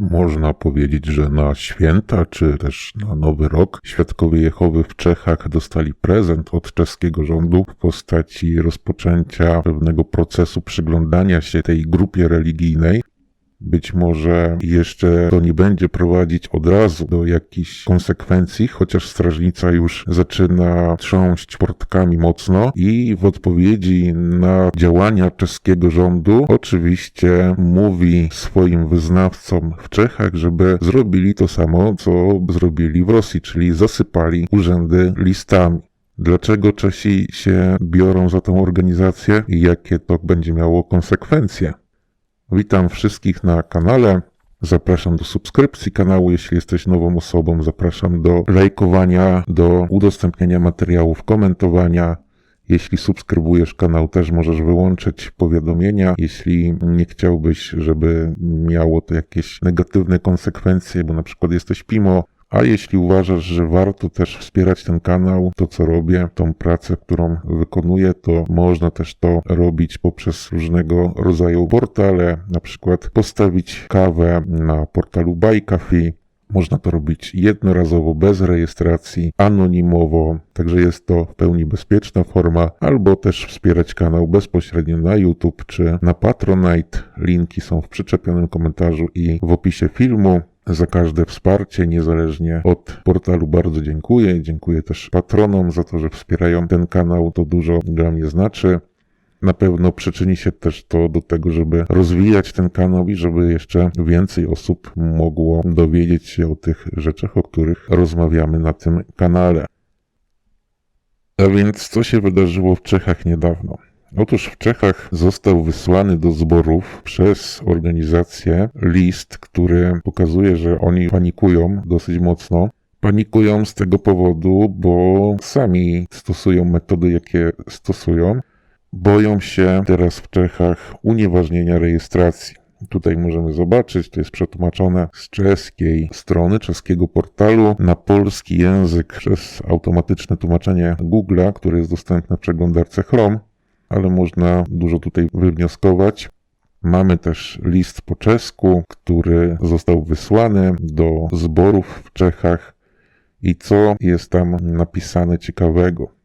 Można powiedzieć, że na święta, czy też na Nowy Rok, świadkowie Jehowy w Czechach dostali prezent od czeskiego rządu w postaci rozpoczęcia pewnego procesu przyglądania się tej grupie religijnej. Być może jeszcze to nie będzie prowadzić od razu do jakichś konsekwencji, chociaż strażnica już zaczyna trząść portkami mocno i w odpowiedzi na działania czeskiego rządu oczywiście mówi swoim wyznawcom w Czechach, żeby zrobili to samo, co zrobili w Rosji, czyli zasypali urzędy listami. Dlaczego Czesi się biorą za tą organizację i jakie to będzie miało konsekwencje? Witam wszystkich na kanale. Zapraszam do subskrypcji kanału, jeśli jesteś nową osobą. Zapraszam do lajkowania, do udostępniania materiałów, komentowania. Jeśli subskrybujesz kanał, też możesz wyłączyć powiadomienia. Jeśli nie chciałbyś, żeby miało to jakieś negatywne konsekwencje, bo na przykład jesteś PIMO, a jeśli uważasz, że warto też wspierać ten kanał, to co robię, tą pracę, którą wykonuję, to można też to robić poprzez różnego rodzaju portale, na przykład postawić kawę na portalu Buy Coffee, można to robić jednorazowo, bez rejestracji, anonimowo, także jest to w pełni bezpieczna forma, albo też wspierać kanał bezpośrednio na YouTube czy na Patronite. Linki są w przyczepionym komentarzu i w opisie filmu. Za każde wsparcie, niezależnie od portalu, bardzo dziękuję. Dziękuję też patronom za to, że wspierają ten kanał. To dużo dla mnie znaczy. Na pewno przyczyni się też to do tego, żeby rozwijać ten kanał i żeby jeszcze więcej osób mogło dowiedzieć się o tych rzeczach, o których rozmawiamy na tym kanale. A więc co się wydarzyło w Czechach niedawno? Otóż w Czechach został wysłany do zborów przez organizację list, który pokazuje, że oni panikują dosyć mocno. Panikują z tego powodu, bo sami stosują metody, jakie stosują. Boją się teraz w Czechach unieważnienia rejestracji. Tutaj możemy zobaczyć, to jest przetłumaczone z czeskiej strony, czeskiego portalu na polski język przez automatyczne tłumaczenie Google'a, które jest dostępne w przeglądarce Chrome ale można dużo tutaj wywnioskować. Mamy też list po czesku, który został wysłany do zborów w Czechach i co jest tam napisane ciekawego.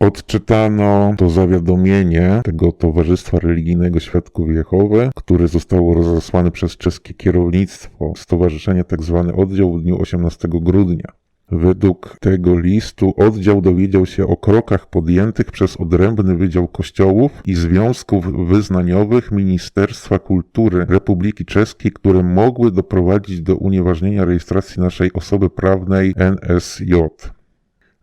Odczytano to zawiadomienie tego Towarzystwa Religijnego Świadków Jehowy, które zostało rozesłane przez czeskie kierownictwo Stowarzyszenia tzw. Tak oddział w dniu 18 grudnia. Według tego listu oddział dowiedział się o krokach podjętych przez odrębny Wydział Kościołów i Związków Wyznaniowych Ministerstwa Kultury Republiki Czeskiej, które mogły doprowadzić do unieważnienia rejestracji naszej osoby prawnej NSJ.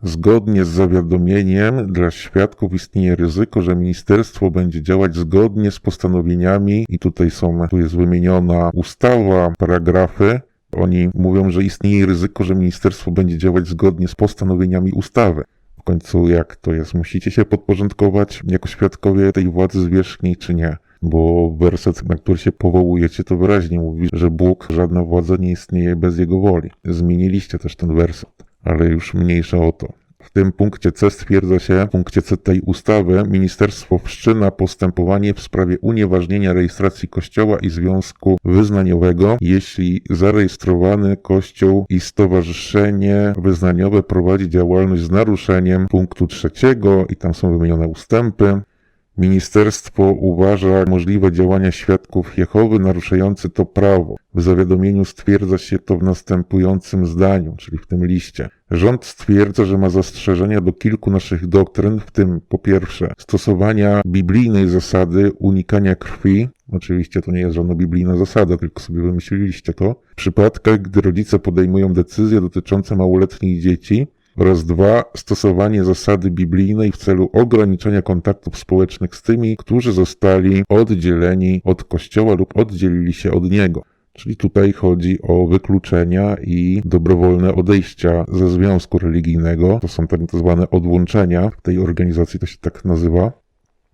Zgodnie z zawiadomieniem dla świadków istnieje ryzyko, że ministerstwo będzie działać zgodnie z postanowieniami i tutaj są, tu jest wymieniona ustawa, paragrafy, oni mówią, że istnieje ryzyko, że ministerstwo będzie działać zgodnie z postanowieniami ustawy. W końcu jak to jest? Musicie się podporządkować jako świadkowie tej władzy zwierzchniej, czy nie? Bo werset, na który się powołujecie, to wyraźnie mówi, że Bóg, żadna władza nie istnieje bez Jego woli. Zmieniliście też ten werset, ale już mniejsza o to. W tym punkcie C stwierdza się, w punkcie C tej ustawy, ministerstwo wszczyna postępowanie w sprawie unieważnienia rejestracji kościoła i związku wyznaniowego, jeśli zarejestrowany kościół i stowarzyszenie wyznaniowe prowadzi działalność z naruszeniem punktu trzeciego i tam są wymienione ustępy. Ministerstwo uważa możliwe działania świadków Jehowy naruszające to prawo. W zawiadomieniu stwierdza się to w następującym zdaniu, czyli w tym liście. Rząd stwierdza, że ma zastrzeżenia do kilku naszych doktryn, w tym po pierwsze stosowania biblijnej zasady unikania krwi, Oczywiście to nie jest żadna biblijna zasada, tylko sobie wymyśliliście to. W przypadkach, gdy rodzice podejmują decyzje dotyczące małoletnich dzieci, oraz dwa, stosowanie zasady biblijnej w celu ograniczenia kontaktów społecznych z tymi, którzy zostali oddzieleni od Kościoła lub oddzielili się od niego. Czyli tutaj chodzi o wykluczenia i dobrowolne odejścia ze związku religijnego. To są tak zwane odłączenia. W tej organizacji to się tak nazywa.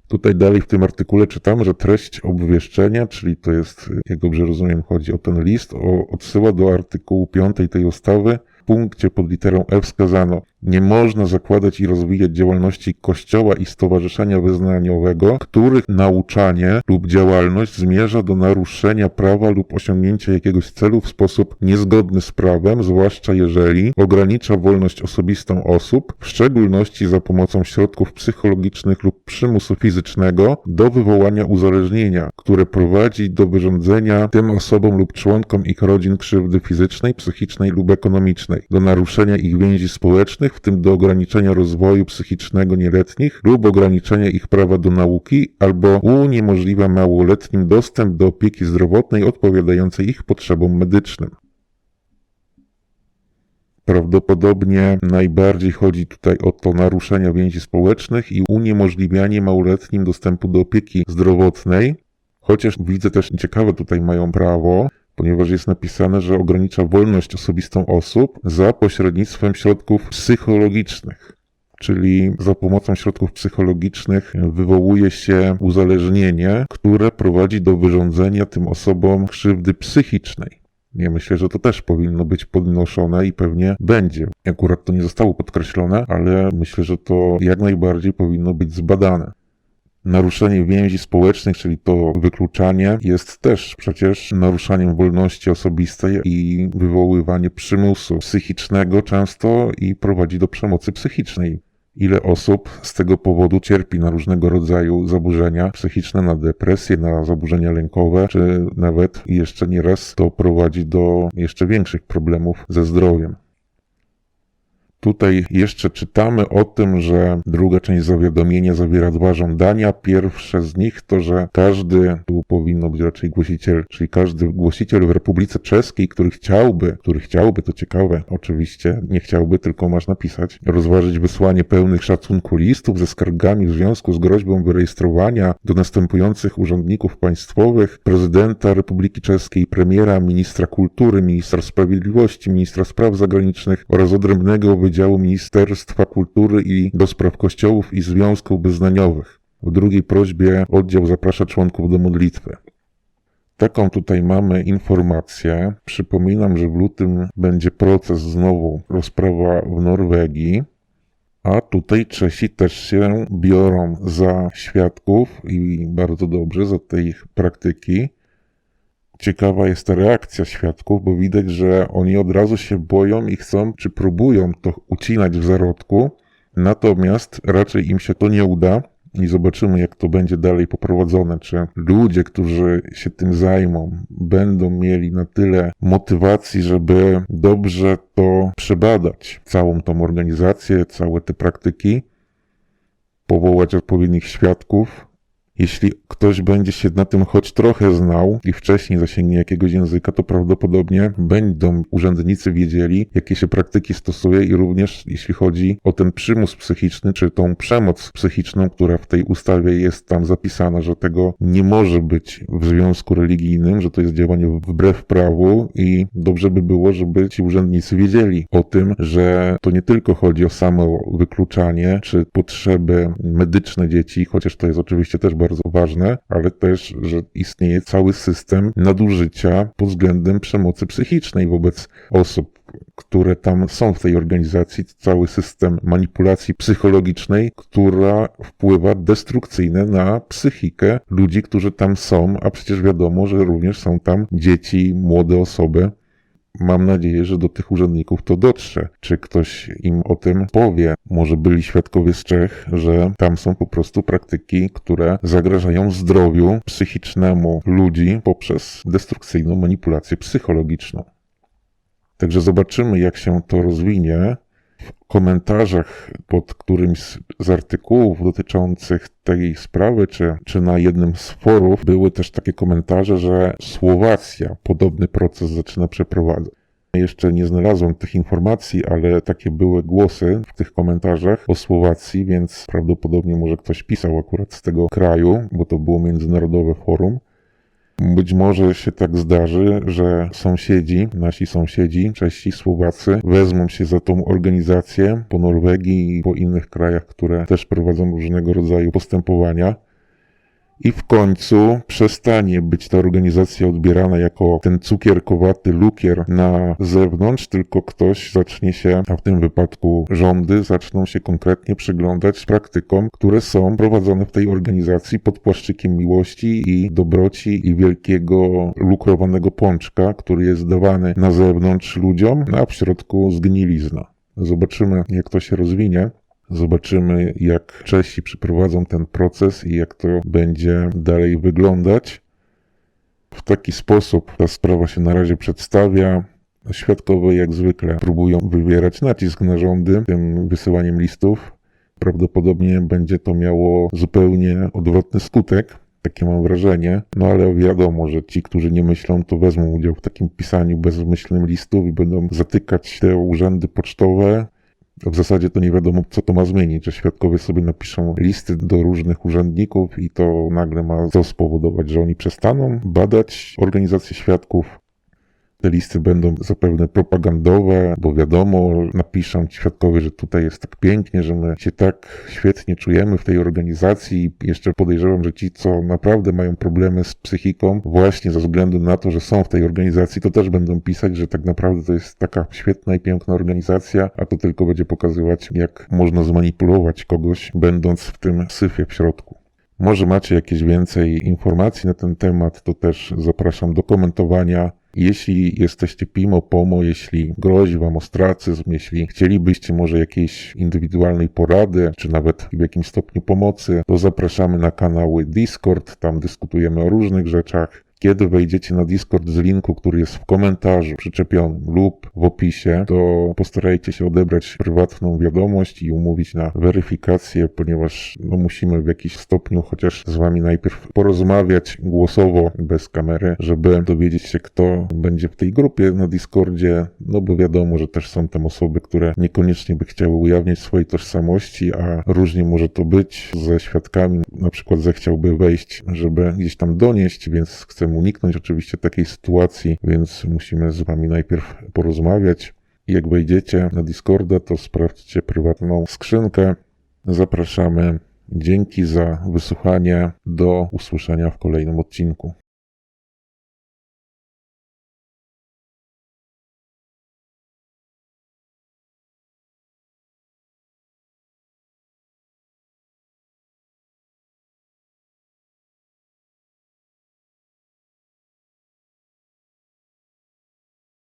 Tutaj dalej w tym artykule czytam, że treść obwieszczenia, czyli to jest, jak dobrze rozumiem, chodzi o ten list, o, odsyła do artykułu 5 tej ustawy, punkcie pod literą F wskazano Nie można zakładać i rozwijać działalności kościoła i stowarzyszenia wyznaniowego, których nauczanie lub działalność zmierza do naruszenia prawa lub osiągnięcia jakiegoś celu w sposób niezgodny z prawem, zwłaszcza jeżeli ogranicza wolność osobistą osób, w szczególności za pomocą środków psychologicznych lub przymusu fizycznego do wywołania uzależnienia, które prowadzi do wyrządzenia tym osobom lub członkom ich rodzin krzywdy fizycznej, psychicznej lub ekonomicznej, do naruszenia ich więzi społecznych, w tym do ograniczenia rozwoju psychicznego nieletnich lub ograniczenia ich prawa do nauki, albo uniemożliwia małoletnim dostęp do opieki zdrowotnej odpowiadającej ich potrzebom medycznym. Prawdopodobnie najbardziej chodzi tutaj o to naruszenie więzi społecznych i uniemożliwianie małoletnim dostępu do opieki zdrowotnej. Chociaż widzę też ciekawe tutaj mają prawo, ponieważ jest napisane, że ogranicza wolność osobistą osób za pośrednictwem środków psychologicznych. Czyli za pomocą środków psychologicznych wywołuje się uzależnienie, które prowadzi do wyrządzenia tym osobom krzywdy psychicznej. Ja myślę, że to też powinno być podnoszone i pewnie będzie. Akurat to nie zostało podkreślone, ale myślę, że to jak najbardziej powinno być zbadane. Naruszenie więzi społecznych, czyli to wykluczanie, jest też przecież naruszaniem wolności osobistej i wywoływanie przymusu psychicznego często i prowadzi do przemocy psychicznej. Ile osób z tego powodu cierpi na różnego rodzaju zaburzenia psychiczne, na depresję, na zaburzenia lękowe, czy nawet jeszcze nieraz to prowadzi do jeszcze większych problemów ze zdrowiem. Tutaj jeszcze czytamy o tym, że druga część zawiadomienia zawiera dwa żądania. Pierwsze z nich to, że każdy, tu powinno być raczej głosiciel, czyli każdy głosiciel w Republice Czeskiej, który chciałby, który chciałby, to ciekawe, oczywiście, nie chciałby, tylko masz napisać, rozważyć wysłanie pełnych szacunku listów ze skargami w związku z groźbą wyrejestrowania do następujących urzędników państwowych, prezydenta Republiki Czeskiej, premiera, ministra kultury, ministra sprawiedliwości, ministra spraw zagranicznych oraz odrębnego Wydziału Ministerstwa Kultury i do Spraw Kościołów i Związków Wyznaniowych. W drugiej prośbie oddział zaprasza członków do modlitwy. Taką tutaj mamy informację. Przypominam, że w lutym będzie proces znowu, rozprawa w Norwegii. A tutaj Czesi też się biorą za świadków i bardzo dobrze za te ich praktyki. Ciekawa jest ta reakcja świadków, bo widać, że oni od razu się boją i chcą, czy próbują to ucinać w zarodku, natomiast raczej im się to nie uda i zobaczymy, jak to będzie dalej poprowadzone. Czy ludzie, którzy się tym zajmą, będą mieli na tyle motywacji, żeby dobrze to przebadać, całą tą organizację, całe te praktyki, powołać odpowiednich świadków, jeśli ktoś będzie się na tym choć trochę znał i wcześniej zasięgnie jakiegoś języka, to prawdopodobnie będą urzędnicy wiedzieli, jakie się praktyki stosuje i również jeśli chodzi o ten przymus psychiczny, czy tą przemoc psychiczną, która w tej ustawie jest tam zapisana, że tego nie może być w związku religijnym, że to jest działanie wbrew prawu i dobrze by było, żeby ci urzędnicy wiedzieli o tym, że to nie tylko chodzi o samo wykluczanie, czy potrzeby medyczne dzieci, chociaż to jest oczywiście też bardzo bardzo ważne, ale też, że istnieje cały system nadużycia pod względem przemocy psychicznej wobec osób, które tam są w tej organizacji, cały system manipulacji psychologicznej, która wpływa destrukcyjnie na psychikę ludzi, którzy tam są, a przecież wiadomo, że również są tam dzieci, młode osoby, Mam nadzieję, że do tych urzędników to dotrze. Czy ktoś im o tym powie? Może byli świadkowie z Czech, że tam są po prostu praktyki, które zagrażają zdrowiu psychicznemu ludzi poprzez destrukcyjną manipulację psychologiczną. Także zobaczymy, jak się to rozwinie komentarzach pod którymś z artykułów dotyczących tej sprawy, czy, czy na jednym z forów były też takie komentarze, że Słowacja podobny proces zaczyna przeprowadzać. Jeszcze nie znalazłem tych informacji, ale takie były głosy w tych komentarzach o Słowacji, więc prawdopodobnie może ktoś pisał akurat z tego kraju, bo to było międzynarodowe forum. Być może się tak zdarzy, że sąsiedzi, nasi sąsiedzi, Czesi, Słowacy, wezmą się za tą organizację po Norwegii i po innych krajach, które też prowadzą różnego rodzaju postępowania. I w końcu przestanie być ta organizacja odbierana jako ten cukierkowaty lukier na zewnątrz, tylko ktoś zacznie się, a w tym wypadku rządy, zaczną się konkretnie przyglądać praktykom, które są prowadzone w tej organizacji pod płaszczykiem miłości i dobroci i wielkiego lukrowanego pączka, który jest dawany na zewnątrz ludziom, a w środku zgnilizna. Zobaczymy, jak to się rozwinie. Zobaczymy, jak Czesi przeprowadzą ten proces i jak to będzie dalej wyglądać. W taki sposób ta sprawa się na razie przedstawia. Świadkowie, jak zwykle, próbują wywierać nacisk na rządy tym wysyłaniem listów. Prawdopodobnie będzie to miało zupełnie odwrotny skutek. Takie mam wrażenie. No ale wiadomo, że ci, którzy nie myślą, to wezmą udział w takim pisaniu bezmyślnym listów i będą zatykać te urzędy pocztowe. W zasadzie to nie wiadomo, co to ma zmienić, że świadkowie sobie napiszą listy do różnych urzędników i to nagle ma to spowodować, że oni przestaną badać organizację świadków. Te listy będą zapewne propagandowe, bo wiadomo, napiszą ci świadkowie, że tutaj jest tak pięknie, że my się tak świetnie czujemy w tej organizacji. Jeszcze podejrzewam, że ci, co naprawdę mają problemy z psychiką, właśnie ze względu na to, że są w tej organizacji, to też będą pisać, że tak naprawdę to jest taka świetna i piękna organizacja, a to tylko będzie pokazywać, jak można zmanipulować kogoś, będąc w tym syfie w środku. Może macie jakieś więcej informacji na ten temat, to też zapraszam do komentowania. Jeśli jesteście PIMO, POMO, jeśli grozi Wam ostracyzm, jeśli chcielibyście może jakiejś indywidualnej porady, czy nawet w jakimś stopniu pomocy, to zapraszamy na kanały Discord, tam dyskutujemy o różnych rzeczach. Kiedy wejdziecie na Discord z linku, który jest w komentarzu przyczepionym lub w opisie, to postarajcie się odebrać prywatną wiadomość i umówić na weryfikację, ponieważ no, musimy w jakiś stopniu chociaż z wami najpierw porozmawiać głosowo, bez kamery, żeby dowiedzieć się, kto będzie w tej grupie na Discordzie, no bo wiadomo, że też są tam osoby, które niekoniecznie by chciały ujawniać swojej tożsamości, a różnie może to być. Ze świadkami, na przykład zechciałby wejść, żeby gdzieś tam donieść, więc chcemy uniknąć oczywiście takiej sytuacji, więc musimy z wami najpierw porozmawiać. Jak wejdziecie na Discorda, to sprawdźcie prywatną skrzynkę. Zapraszamy. Dzięki za wysłuchanie. Do usłyszenia w kolejnym odcinku.